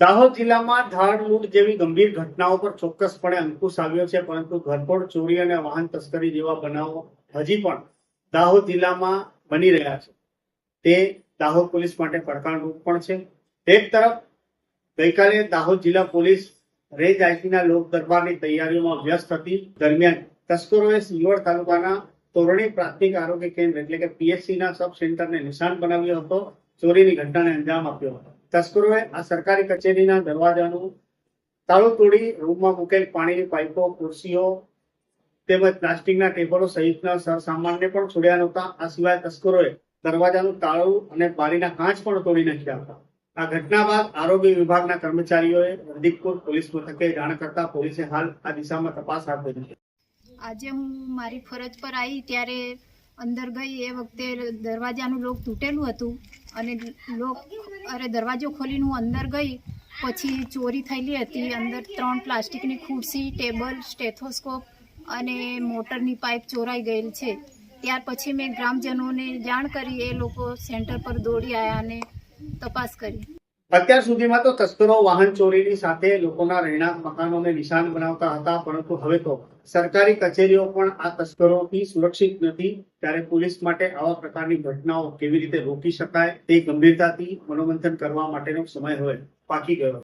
દાહોદ જિલ્લામાં ધાડ લૂંટ જેવી ગંભીર ઘટનાઓ પર ચોક્કસપણે અંકુશ આવ્યો છે, પરંતુ ઘરફોડ, ચોરી અને વાહન તસ્કરી જેવા બનાવો હજી પણ દાહોદ જિલ્લામાં બની રહ્યા છે. તે દાહોદ પોલીસ માટે પડકારરૂપ પણ છે. એક તરફ, ગઈકાલે દાહોદ જિલ્લા પોલીસ રેન્જ આઈટીના લોક દરબારની તૈયારીઓમાં વ્યસ્ત હતી. દરમિયાન તસ્કરોએ સિલ્વર તાલુકાના તોરણી પ્રાથમિક આરોગ્ય કેન્દ્ર એટલે કે પીએચસીના સબ સેન્ટરને નિશાન બનાવ્યો હતો. ચોરીની ઘટનાને અંજામ આપ્યો હતો. તસ્કરોએ આ સરકારી કચેરીના દરવાજાનું તાળું તોડી રૂમમાં મૂકેલ પાણીની પાઇપો, ખુરશીઓ તેમજ પ્લાસ્ટિકના ટેબલો સહિતના સરસામાનને પણ છોડ્યા નહોતા. આ સિવાય તસ્કરોએ દરવાજાનું તાળું અને બારીના કાંચ પણ તોડી નાખ્યા હતા. આ ઘટના બાદ આરોગ્ય વિભાગના કર્મચારીઓએ હરદીપપુર પોલીસ મથકે જાણ કરતા પોલીસે હાલ આ દિશામાં તપાસ હાથ ધરી છે. આજે હું મારી ફરજ પર આવી ત્યારે અંદર ગઈ એ વખતે દરવાજાનું લોક તૂટેલું હતું અને લોક અરે, દરવાજો ખોલીને હું અંદર ગઈ, પછી ચોરી થયેલી હતી. અંદર ત્રણ પ્લાસ્ટિકની ખુરશી, ટેબલ, સ્ટેથોસ્કોપ અને મોટરની પાઇપ ચોરાઈ ગયેલ છે. ત્યાર પછી મેં ગ્રામજનોને જાણ કરી, એ લોકો સેન્ટર પર દોડી આવ્યા અને તપાસ કરી. અત્યાર સુધીમાં તો તસ્કરો, વાહન ચોરીની સાથે લોકોના રહેણાંક મકાનોને નિશાન બનાવતા હતા, પરંતુ હવે તો સરકારી કચેરીઓ પણ આ તસ્કરોથી સુરક્ષિત નથી. ત્યારે પોલીસ માટે આવા પ્રકારની ઘટનાઓ કેવી રીતે રોકી શકાય તે ગંભીરતાથી મનોમંથન કરવા માટેનો સમય હવે પાકી ગયો.